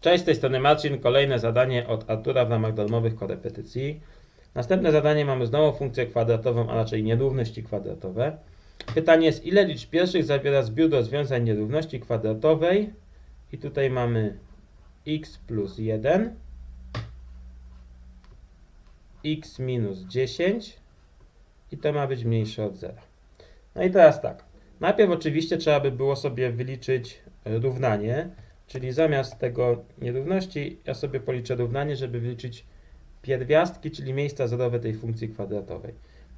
Cześć, z tej strony Marcin. Kolejne zadanie od Artura w ramach darmowych korepetycji. Następne zadanie mamy znowu funkcję kwadratową, a raczej nierówności kwadratowe. Pytanie jest, ile liczb pierwszych zawiera zbiór rozwiązań nierówności kwadratowej? I tutaj mamy x plus 1, x minus 10 i to ma być mniejsze od 0. No i teraz tak. Najpierw oczywiście trzeba by było sobie wyliczyć równanie, czyli zamiast tego nierówności ja sobie policzę równanie, żeby wyliczyć pierwiastki, czyli miejsca zerowe tej funkcji kwadratowej.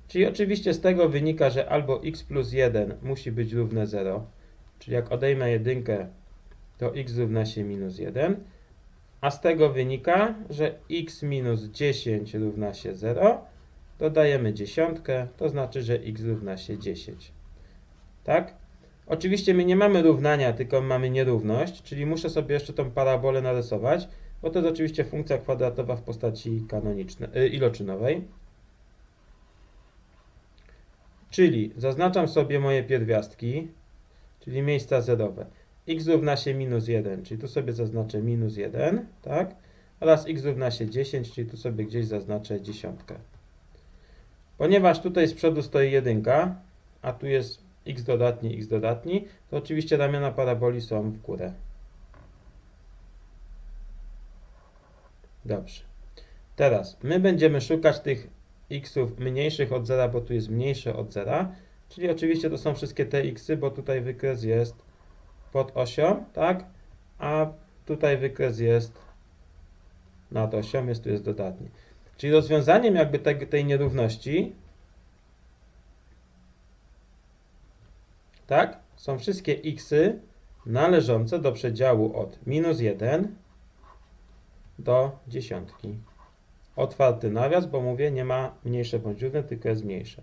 Czyli oczywiście z tego wynika, że albo x plus 1 musi być równe 0, czyli jak odejmę jedynkę, to x równa się minus 1, a z tego wynika, że x minus 10 równa się 0, dodajemy dziesiątkę, to znaczy, że x równa się 10. Tak? Oczywiście my nie mamy równania, tylko mamy nierówność, czyli muszę sobie jeszcze tą parabolę narysować, bo to jest oczywiście funkcja kwadratowa w postaci kanonicznej, y, iloczynowej. Czyli zaznaczam sobie moje pierwiastki, czyli miejsca zerowe. x równa się minus 1, czyli tu sobie zaznaczę minus 1, tak? Oraz x równa się 10, czyli tu sobie gdzieś zaznaczę dziesiątkę. Ponieważ tutaj z przodu stoi jedynka, a tu jest x dodatni, x dodatni, to oczywiście ramiona paraboli są w górę. Dobrze. Teraz my będziemy szukać tych xów mniejszych od zera, bo tu jest mniejsze od zera, czyli oczywiście to są wszystkie te xy, bo tutaj wykres jest pod osią, tak? A tutaj wykres jest nad osią, jest tu jest dodatni. Czyli rozwiązaniem jakby tej, tej nierówności tak? Są wszystkie xy należące do przedziału od minus 1 do dziesiątki. Otwarty nawias, bo mówię, nie ma mniejsze bądź równe, tylko jest mniejsze.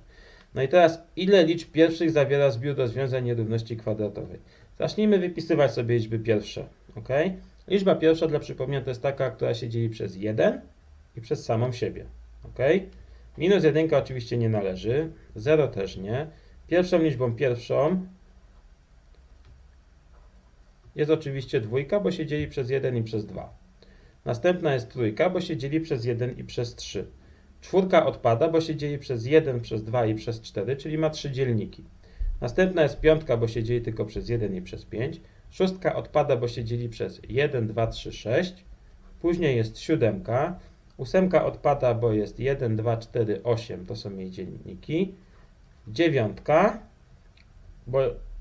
No i teraz, ile liczb pierwszych zawiera zbiór rozwiązań nierówności kwadratowej? Zacznijmy wypisywać sobie liczby pierwsze. ok? Liczba pierwsza, dla przypomnienia, to jest taka, która się dzieli przez 1 i przez samą siebie. ok? Minus 1 oczywiście nie należy, 0 też nie. Pierwszą liczbą pierwszą jest oczywiście dwójka, bo się dzieli przez 1 i przez 2. Następna jest trójka, bo się dzieli przez 1 i przez 3. Czwórka odpada, bo się dzieli przez 1, przez 2 i przez 4, czyli ma 3 dzielniki. Następna jest piątka, bo się dzieli tylko przez 1 i przez 5. Szóstka odpada, bo się dzieli przez 1, 2, 3, 6. Później jest siódemka. Ósemka odpada, bo jest 1, 2, 4, 8, to są jej dzielniki. Dziewiątka, bo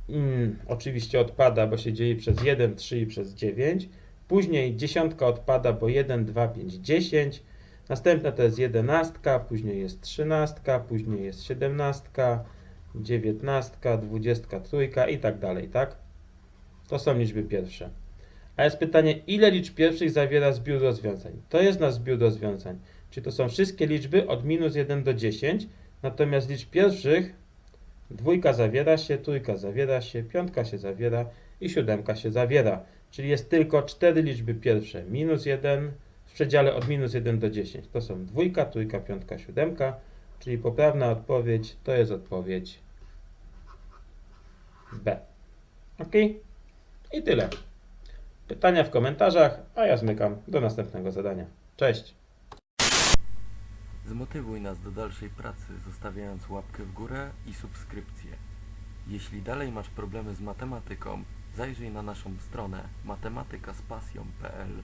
mm, oczywiście odpada, bo się dzieje przez 1, 3 i przez 9. Później dziesiątka odpada, bo 1, 2, 5, 10. Następna to jest jedenastka, później jest trzynastka, później jest siedemnastka, dziewiętnastka, dwudziestka, trójka i tak dalej, tak? To są liczby pierwsze. A jest pytanie, ile liczb pierwszych zawiera zbiór rozwiązań? To jest nasz zbiór rozwiązań. Czyli to są wszystkie liczby od minus 1 do 10, natomiast liczb pierwszych dwójka zawiera się, trójka zawiera się, piątka się zawiera i siódemka się zawiera. Czyli jest tylko cztery liczby pierwsze. Minus 1 w przedziale od minus 1 do 10. To są dwójka, trójka, piątka, siódemka. Czyli poprawna odpowiedź to jest odpowiedź B. Ok? I tyle. Pytania w komentarzach, a ja zmykam do następnego zadania. Cześć! Zmotywuj nas do dalszej pracy, zostawiając łapkę w górę i subskrypcję. Jeśli dalej masz problemy z matematyką, zajrzyj na naszą stronę matematykaspasją.pl